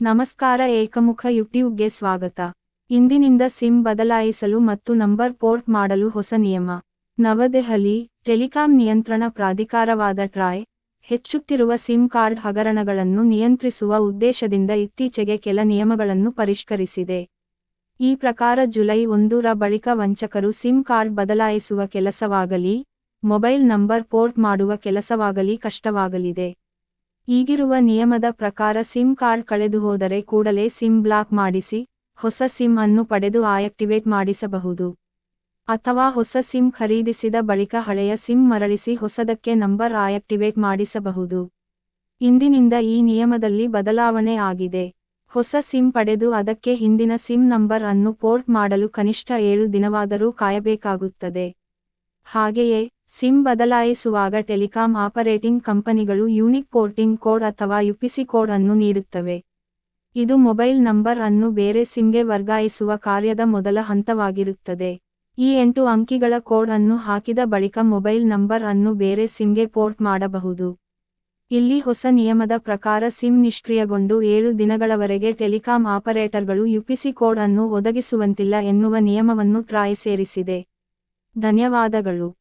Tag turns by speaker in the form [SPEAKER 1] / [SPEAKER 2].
[SPEAKER 1] ನಮಸ್ಕಾರ ಏಕಮುಖ ಯೂಟ್ಯೂಬ್ಗೆ ಸ್ವಾಗತ. ಇಂದಿನಿಂದ ಸಿಮ್ ಬದಲಾಯಿಸಲು ಮತ್ತು ನಂಬರ್ ಪೋರ್ಟ್ ಮಾಡಲು ಹೊಸ ನಿಯಮ. ನವದೆಹಲಿ ಟೆಲಿಕಾಂ ನಿಯಂತ್ರಣ ಪ್ರಾಧಿಕಾರವಾದ ಟ್ರಾಯ್ ಹೆಚ್ಚುತ್ತಿರುವ ಸಿಮ್ ಕಾರ್ಡ್ ಹಗರಣಗಳನ್ನು ನಿಯಂತ್ರಿಸುವ ಉದ್ದೇಶದಿಂದ ಇತ್ತೀಚೆಗೆ ಕೆಲ ನಿಯಮಗಳನ್ನು ಪರಿಷ್ಕರಿಸಿದೆ. ಈ ಪ್ರಕಾರ ಜುಲೈ ಒಂದರ ಬಳಿಕ ವಂಚಕರು ಸಿಮ್ ಕಾರ್ಡ್ ಬದಲಾಯಿಸುವ ಕೆಲಸವಾಗಲಿ, ಮೊಬೈಲ್ ನಂಬರ್ ಪೋರ್ಟ್ ಮಾಡುವ ಕೆಲಸವಾಗಲಿ ಕಷ್ಟವಾಗಲಿದೆ. ಈಗಿರುವ ನಿಯಮದ ಪ್ರಕಾರ ಸಿಮ್ ಕಾರ್ಡ್ ಕಳೆದುಹೋದರೆ ಕೂಡಲೇ ಸಿಮ್ ಬ್ಲಾಕ್ ಮಾಡಿಸಿ, ಹೊಸ ಸಿಮ್ ಅನ್ನು ಪಡೆದು ಆಕ್ಟಿವೇಟ್ ಮಾಡಿಸಬಹುದು. ಅಥವಾ ಹೊಸ ಸಿಮ್ ಖರೀದಿಸಿದ ಬಳಿಕ ಹಳೆಯ ಸಿಮ್ ಮರಳಿಸಿ ಹೊಸದಕ್ಕೆ ನಂಬರ್ ಆಯಾಕ್ಟಿವೇಟ್ ಮಾಡಿಸಬಹುದು. ಇಂದಿನಿಂದ ಈ ನಿಯಮದಲ್ಲಿ ಬದಲಾವಣೆ ಆಗಿದೆ. ಹೊಸ ಸಿಮ್ ಪಡೆದು ಅದಕ್ಕೆ ಹಿಂದಿನ ಸಿಮ್ ನಂಬರ್ ಅನ್ನು ಪೋರ್ಟ್ ಮಾಡಲು ಕನಿಷ್ಠ ಏಳು ದಿನವಾದರೂ ಕಾಯಬೇಕಾಗುತ್ತದೆ. ಹಾಗೆಯೇ ಸಿಮ್ ಬದಲಾಯಿಸುವಾಗ ಟೆಲಿಕಾಂ ಆಪರೇಟಿಂಗ್ ಕಂಪನಿಗಳು ಯೂನಿಕ್ ಪೋರ್ಟಿಂಗ್ ಕೋಡ್ ಅಥವಾ ಯುಪಿಸಿ ಕೋಡ್ ಅನ್ನು ನೀಡುತ್ತವೆ. ಇದು ಮೊಬೈಲ್ ನಂಬರ್ ಅನ್ನು ಬೇರೆ ಸಿಮ್ಗೆ ವರ್ಗಾಯಿಸುವ ಕಾರ್ಯದ ಮೊದಲ ಹಂತವಾಗಿರುತ್ತದೆ. ಈ ಎಂಟು ಅಂಕಿಗಳ ಕೋಡ್ ಅನ್ನು ಹಾಕಿದ ಬಳಿಕ ಮೊಬೈಲ್ ನಂಬರ್ ಅನ್ನು ಬೇರೆ ಸಿಮ್ಗೆ ಪೋರ್ಟ್ ಮಾಡಬಹುದು. ಇಲ್ಲಿ ಹೊಸ ನಿಯಮದ ಪ್ರಕಾರ ಸಿಮ್ ನಿಷ್ಕ್ರಿಯಗೊಂಡು ಏಳು ದಿನಗಳವರೆಗೆ ಟೆಲಿಕಾಂ ಆಪರೇಟರ್ಗಳು ಯುಪಿಸಿ ಕೋಡ್ ಅನ್ನು ಒದಗಿಸುವಂತಿಲ್ಲ ಎನ್ನುವ ನಿಯಮವನ್ನು ಟ್ರಾಯ್ ಸೇರಿಸಿದೆ. ಧನ್ಯವಾದಗಳು.